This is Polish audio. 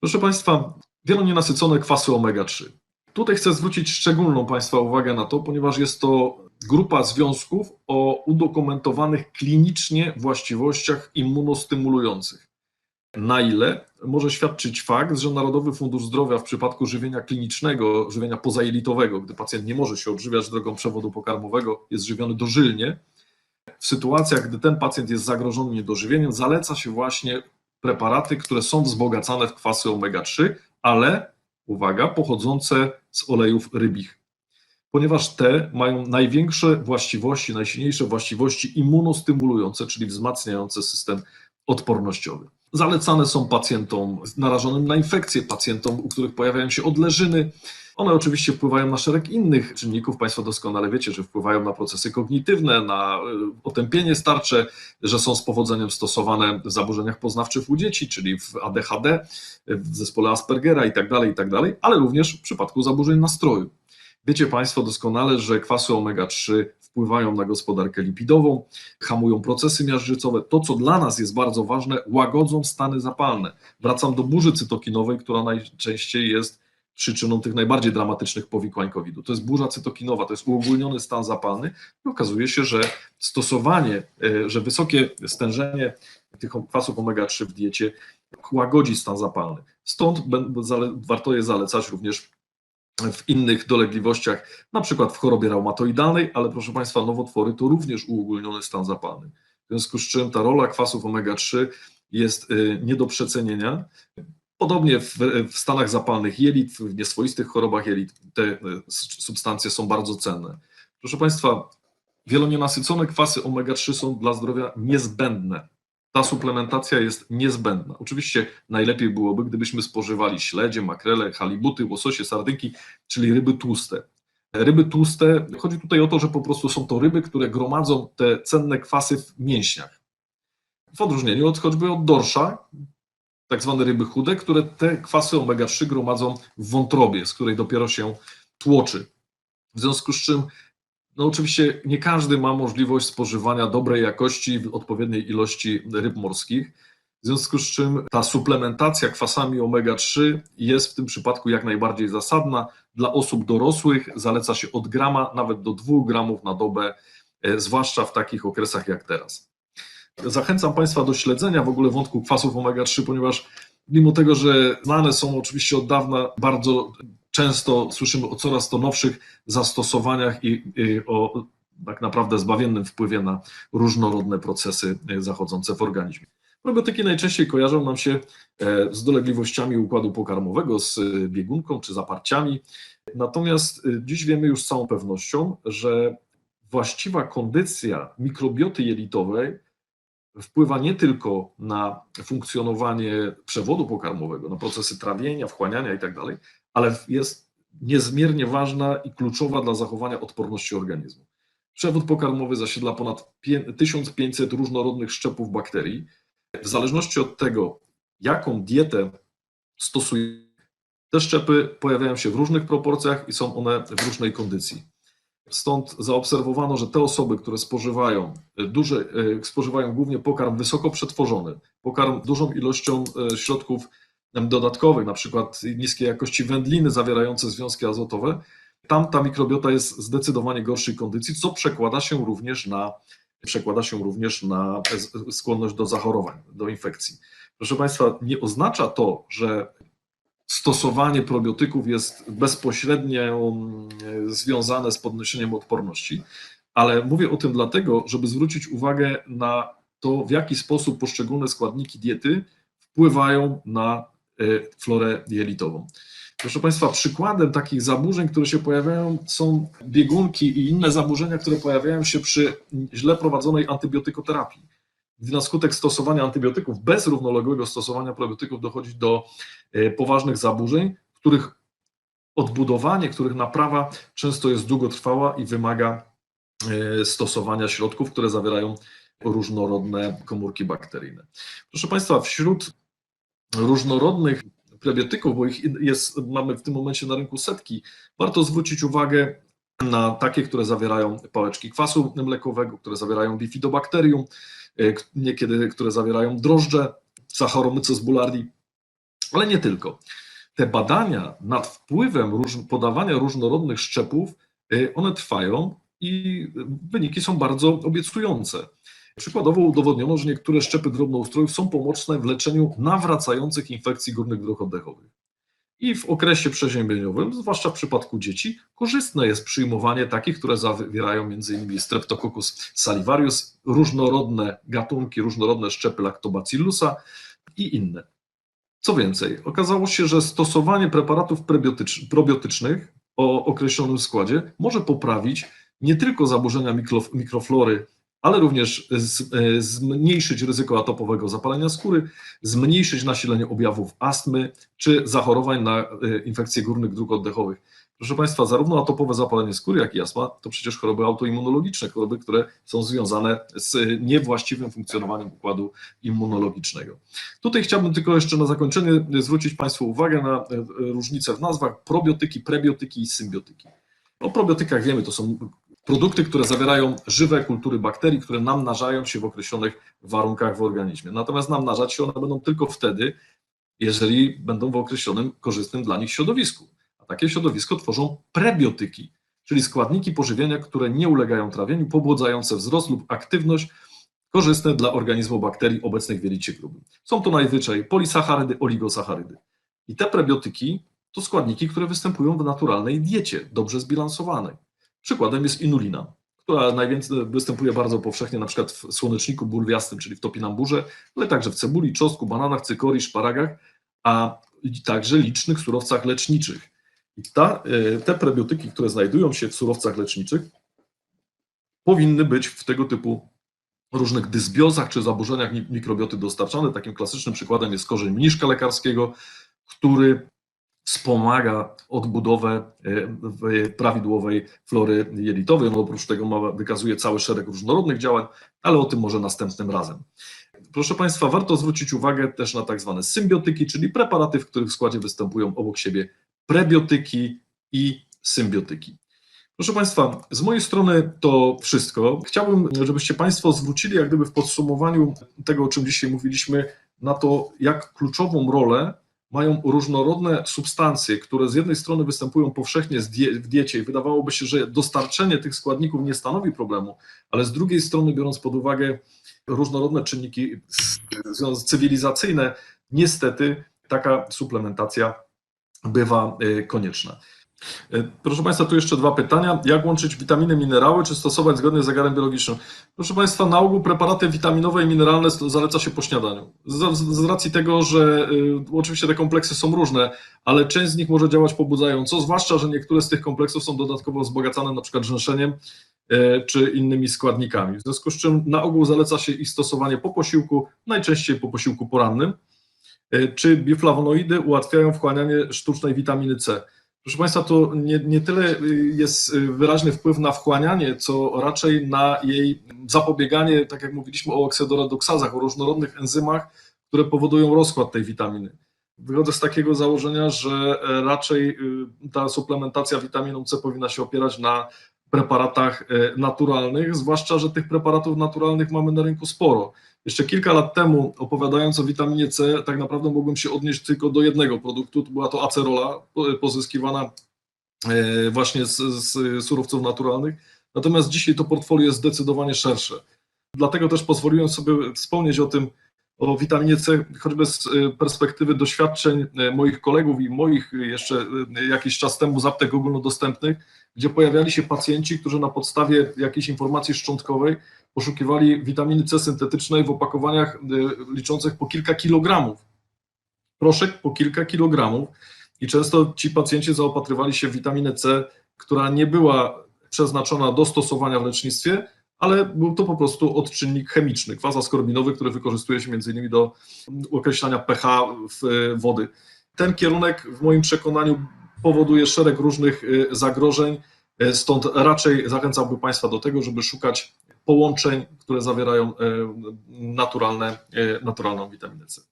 Proszę Państwa, wielonienasycone kwasy omega-3. Tutaj chcę zwrócić szczególną Państwa uwagę na to, ponieważ jest to grupa związków o udokumentowanych klinicznie właściwościach immunostymulujących. Na ile może świadczyć fakt, że Narodowy Fundusz Zdrowia w przypadku żywienia klinicznego, żywienia pozajelitowego, gdy pacjent nie może się odżywiać drogą przewodu pokarmowego, jest żywiony dożylnie, w sytuacjach, gdy ten pacjent jest zagrożony niedożywieniem, zaleca się właśnie preparaty, które są wzbogacane w kwasy omega-3, ale uwaga, pochodzące z olejów rybich. Ponieważ te mają największe właściwości, najsilniejsze właściwości immunostymulujące, czyli wzmacniające system odpornościowy. Zalecane są pacjentom narażonym na infekcje, pacjentom, u których pojawiają się odleżyny. One oczywiście wpływają na szereg innych czynników. Państwo doskonale wiecie, że wpływają na procesy kognitywne, na y, otępienie starcze, że są z powodzeniem stosowane w zaburzeniach poznawczych u dzieci, czyli w ADHD, w zespole Aspergera itd., tak itd., tak ale również w przypadku zaburzeń nastroju. Wiecie Państwo doskonale, że kwasy omega-3 wpływają na gospodarkę lipidową, hamują procesy miażdżycowe. To, co dla nas jest bardzo ważne, łagodzą stany zapalne. Wracam do burzy cytokinowej, która najczęściej jest przyczyną tych najbardziej dramatycznych powikłań COVID-u. To jest burza cytokinowa, to jest uogólniony stan zapalny i okazuje się, że stosowanie, e, że wysokie stężenie tych kwasów omega-3 w diecie łagodzi stan zapalny. Stąd warto je zalecać również w innych dolegliwościach, na przykład w chorobie reumatoidalnej, ale proszę Państwa, nowotwory to również uogólniony stan zapalny. W związku z czym ta rola kwasów omega-3 jest y, nie do przecenienia. Podobnie w, w, stanach zapalnych jelit, w nieswoistych chorobach jelit te y, substancje są bardzo cenne. Proszę Państwa, wielonienasycone kwasy omega-3 są dla zdrowia niezbędne ta suplementacja jest niezbędna. Oczywiście najlepiej byłoby, gdybyśmy spożywali śledzie, makrele, halibuty, łososie, sardynki, czyli ryby tłuste. Ryby tłuste, chodzi tutaj o to, że po prostu są to ryby, które gromadzą te cenne kwasy w mięśniach. W odróżnieniu od choćby od dorsza, tak zwane ryby chude, które te kwasy omega-3 gromadzą w wątrobie, z której dopiero się tłoczy. W związku z czym no oczywiście nie każdy ma możliwość spożywania dobrej jakości w odpowiedniej ilości ryb morskich, w związku z czym ta suplementacja kwasami omega-3 jest w tym przypadku jak najbardziej zasadna. Dla osób dorosłych zaleca się od grama nawet do 2 gramów na dobę, e, zwłaszcza w takich okresach jak teraz. Zachęcam Państwa do śledzenia w ogóle wątku kwasów omega-3, ponieważ mimo tego, że znane są oczywiście od dawna bardzo często słyszymy o coraz to nowszych zastosowaniach i, o tak naprawdę zbawiennym wpływie na różnorodne procesy e, zachodzące w organizmie. Probiotyki najczęściej kojarzą nam się e, z dolegliwościami układu pokarmowego, z e, biegunką czy zaparciami. Natomiast dziś wiemy już z całą pewnością, że właściwa kondycja mikrobioty jelitowej wpływa nie tylko na funkcjonowanie przewodu pokarmowego, na procesy trawienia, wchłaniania itd., tak ale jest niezmiernie ważna i kluczowa dla zachowania odporności organizmu. Przewód pokarmowy zasiedla ponad 1500 różnorodnych szczepów bakterii. W zależności od tego, jaką dietę stosuje, te szczepy pojawiają się w różnych proporcjach i są one w różnej kondycji. Stąd zaobserwowano, że te osoby, które spożywają duże, e, spożywają głównie pokarm wysoko przetworzony, pokarm dużą ilością e, środków dodatkowych, na przykład niskiej jakości wędliny zawierające związki azotowe, tam ta mikrobiota jest zdecydowanie gorszej kondycji, co przekłada się również na, przekłada się również na skłonność do zachorowań, do infekcji. Proszę Państwa, nie oznacza to, że stosowanie probiotyków jest bezpośrednio mm, związane z podnoszeniem odporności, ale mówię o tym dlatego, żeby zwrócić uwagę na to, w jaki sposób poszczególne składniki diety wpływają na y, florę jelitową. Proszę Państwa, przykładem takich zaburzeń, które się pojawiają, są biegunki i inne zaburzenia, które pojawiają się przy źle prowadzonej antybiotykoterapii na skutek stosowania antybiotyków, bez równoległego stosowania probiotyków dochodzi do e, poważnych zaburzeń, których odbudowanie, których naprawa często jest długotrwała i wymaga e, stosowania środków, które zawierają różnorodne komórki bakteryjne. Proszę Państwa, wśród różnorodnych probiotyków, bo ich jest, mamy w tym momencie na rynku setki, warto zwrócić uwagę na takie, które zawierają pałeczki kwasu mlekowego, które zawierają bifidobakterium, E, niekiedy, które zawierają drożdże, Saccharomyces boulardii, Ale nie tylko. Te badania nad wpływem róż, podawania różnorodnych szczepów, y, one trwają i wyniki są bardzo obiecujące. Przykładowo udowodniono, że niektóre szczepy drobnoustrojów są pomocne w leczeniu nawracających infekcji górnych dróg oddechowych. I w okresie przeziębieniowym, zwłaszcza w przypadku dzieci, korzystne jest przyjmowanie takich, które zawierają m.in. Streptococcus salivarius, różnorodne gatunki, różnorodne szczepy lactobacillusa i inne. Co więcej, okazało się, że stosowanie preparatów probiotycznych o określonym składzie może poprawić nie tylko zaburzenia mikroflory ale również e, zmniejszyć ryzyko atopowego zapalenia skóry, zmniejszyć nasilenie objawów astmy czy zachorowań na e, infekcje górnych dróg oddechowych. Proszę Państwa, zarówno atopowe zapalenie skóry, jak i astma to przecież choroby autoimmunologiczne, choroby, które są związane z niewłaściwym funkcjonowaniem układu immunologicznego. Tutaj chciałbym tylko jeszcze na zakończenie zwrócić Państwu uwagę na e, różnice w nazwach probiotyki, prebiotyki i symbiotyki. O probiotykach wiemy, to są produkty, które zawierają żywe kultury bakterii, które namnażają się w określonych warunkach w organizmie. Natomiast namnażać się one będą tylko wtedy, jeżeli będą w określonym korzystnym dla nich środowisku. A takie środowisko tworzą prebiotyki, czyli składniki pożywienia, które nie ulegają trawieniu, pobładzające wzrost lub aktywność korzystne dla organizmu bakterii obecnych w jelicie grubym. Są to najzwyczaj polisacharydy, oligosacharydy. I te prebiotyki to składniki, które występują w naturalnej diecie, dobrze zbilansowanej. Przykładem jest inulina, która najwięcej występuje bardzo powszechnie na przykład w słoneczniku bulwiastym, czyli w topinamburze, ale także w cebuli, czosnku, bananach, cykorii, szparagach, a także licznych surowcach leczniczych. I ta, e, te prebiotyki, które znajdują się w surowcach leczniczych, powinny być w tego typu różnych dysbiozach czy zaburzeniach mikrobioty dostarczane. Takim klasycznym przykładem jest korzeń mniszka lekarskiego, który wspomaga odbudowę e, prawidłowej flory jelitowej. No oprócz tego ma, wykazuje cały szereg różnorodnych działań, ale o tym może następnym razem. Proszę Państwa, warto zwrócić uwagę też na tak zwane symbiotyki, czyli preparaty, w których składzie występują obok siebie prebiotyki i symbiotyki. Proszę Państwa, z mojej strony to wszystko. Chciałbym, żebyście Państwo zwrócili jak gdyby w podsumowaniu tego, o czym dzisiaj mówiliśmy, na to, jak kluczową rolę mają różnorodne substancje, które z jednej strony występują powszechnie w diecie i wydawałoby się, że dostarczenie tych składników nie stanowi problemu, ale z drugiej strony, biorąc pod uwagę różnorodne czynniki cywilizacyjne, niestety taka suplementacja bywa y, konieczna. E, proszę Państwa, tu jeszcze dwa pytania. Jak łączyć witaminy, minerały, czy stosować zgodnie z zegarem biologicznym? Proszę Państwa, na ogół preparaty witaminowe i mineralne zaleca się po śniadaniu. Z, z racji tego, że y, oczywiście te kompleksy są różne, ale część z nich może działać pobudzająco, zwłaszcza, że niektóre z tych kompleksów są dodatkowo wzbogacane na przykład rzęszeniem y, czy innymi składnikami. W związku z czym na ogół zaleca się ich stosowanie po posiłku, najczęściej po posiłku porannym. Y, czy biflawonoidy ułatwiają wchłanianie sztucznej witaminy C? Proszę Państwa, to nie, nie tyle jest wyraźny wpływ na wchłanianie, co raczej na jej zapobieganie, tak jak mówiliśmy o oksydoreduksazach, o różnorodnych enzymach, które powodują rozkład tej witaminy. Wychodzę z takiego założenia, że raczej y, ta suplementacja witaminą C powinna się opierać na preparatach y, naturalnych, zwłaszcza, że tych preparatów naturalnych mamy na rynku sporo. Jeszcze kilka lat temu, opowiadając o witaminie C, tak naprawdę mogłem się odnieść tylko do jednego produktu, to była to acerola, pozyskiwana e, właśnie z, z surowców naturalnych. Natomiast dzisiaj to portfolio jest zdecydowanie szersze. Dlatego też pozwoliłem sobie wspomnieć o tym, o witaminie C, choćby z e, perspektywy doświadczeń e, moich kolegów i moich jeszcze jakiś czas temu z aptek ogólnodostępnych, gdzie pojawiali się pacjenci, którzy na podstawie jakiejś informacji szczątkowej poszukiwali witaminy C syntetycznej w opakowaniach y, liczących po kilka kilogramów. Proszek po kilka kilogramów i często ci pacjenci zaopatrywali się w witaminę C, która nie była przeznaczona do stosowania w lecznictwie, ale był to po prostu odczynnik chemiczny, kwas askorbinowy, który wykorzystuje się między innymi do określania pH w wody. Ten kierunek w moim przekonaniu powoduje szereg różnych y, zagrożeń, y, stąd raczej zachęcałbym Państwa do tego, żeby szukać połączeń, które zawierają e, naturalne, e, naturalną witaminę C.